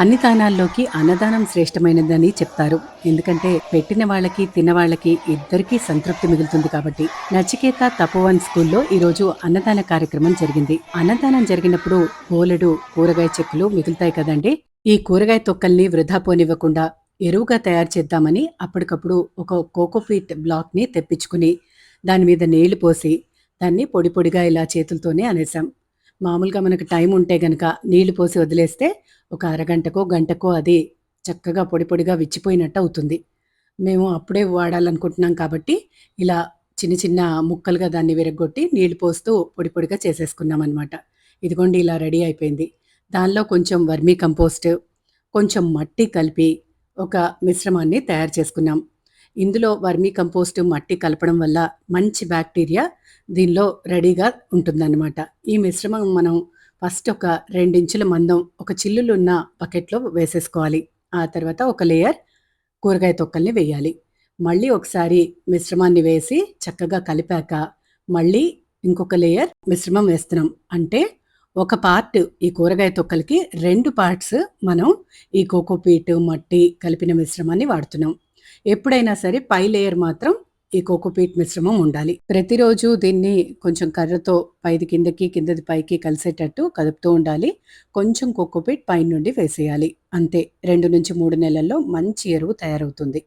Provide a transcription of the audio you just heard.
అన్ని దానాల్లోకి అన్నదానం శ్రేష్టమైనదని చెప్తారు. ఎందుకంటే పెట్టిన వాళ్ళకి తిన్న వాళ్ళకి ఇద్దరికీ సంతృప్తి మిగులుతుంది కాబట్టి. నచికేత తపోవన్ స్కూల్లో ఈరోజు అన్నదాన కార్యక్రమం జరిగింది. అన్నదానం జరిగినప్పుడు బోలెడు కూరగాయ చెక్కులు మిగులుతాయి కదండి. ఈ కూరగాయ తొక్కల్ని వృధా పోనివ్వకుండా ఎరువుగా తయారు చేద్దామని అప్పటికప్పుడు ఒక కోకోఫీట్ బ్లాక్ని తెప్పించుకుని దాని మీద నీళ్ళు పోసి దాన్ని పొడి పొడిగా ఇలా చేతులతోనే అనేసాం. మామూలుగా మనకు టైం ఉంటే గనక నీళ్ళు పోసి వదిలేస్తే ఒక అరగంటకో గంటకో అది చక్కగా పొడి పొడిగా విచ్చిపోయినట్టు అవుతుంది. మేము అప్పుడే వాడాలనుకుంటున్నాం కాబట్టి ఇలా చిన్న చిన్న ముక్కలుగా దాన్ని విరగొట్టి నీళ్ళు పోస్తూ పొడి పొడిగా చేసేసుకున్నాం అనమాట ఇదిగోండి ఇలా రెడీ అయిపోయింది. దానిలో కొంచెం వర్మీ కంపోస్ట్ కొంచెం మట్టి కలిపి ఒక మిశ్రమాన్ని తయారు చేసుకున్నాం. ఇందులో వర్మీ కంపోస్ట్ మట్టి కలపడం వల్ల మంచి బ్యాక్టీరియా దీనిలో రెడీగా ఉంటుందన్నమాట. ఈ మిశ్రమం మనం ఫస్ట్ ఒక రెండించుల మందం ఒక చిల్లులు ఉన్న బకెట్లో వేసేసుకోవాలి. ఆ తర్వాత ఒక లేయర్ కూరగాయ తొక్కల్ని వేయాలి. మళ్ళీ ఒకసారి మిశ్రమాన్ని వేసి చక్కగా కలిపాక మళ్ళీ ఇంకొక లేయర్ మిశ్రమం వేస్తున్నాం. అంటే ఒక పార్ట్ ఈ కూరగాయ తొక్కలకి రెండు పార్ట్స్ మనం ఈ కోకోపీట్ మట్టి కలిపిన మిశ్రమాన్ని వాడుతున్నాం. ఎప్పుడైనా సరే పై లేయర్ మాత్రం ఈ కోకోపీట్ మిశ్రమం ఉండాలి. ప్రతిరోజు దీన్ని కొంచెం కర్రతో పైది కిందకి కిందది పైకి కలిసేటట్టు కదుపుతూ ఉండాలి. కొంచెం కోకోపీట్ పైనుండి వేసేయాలి. అంతే. రెండు నుంచి మూడు నెలల్లో మంచి ఎరువు తయారవుతుంది.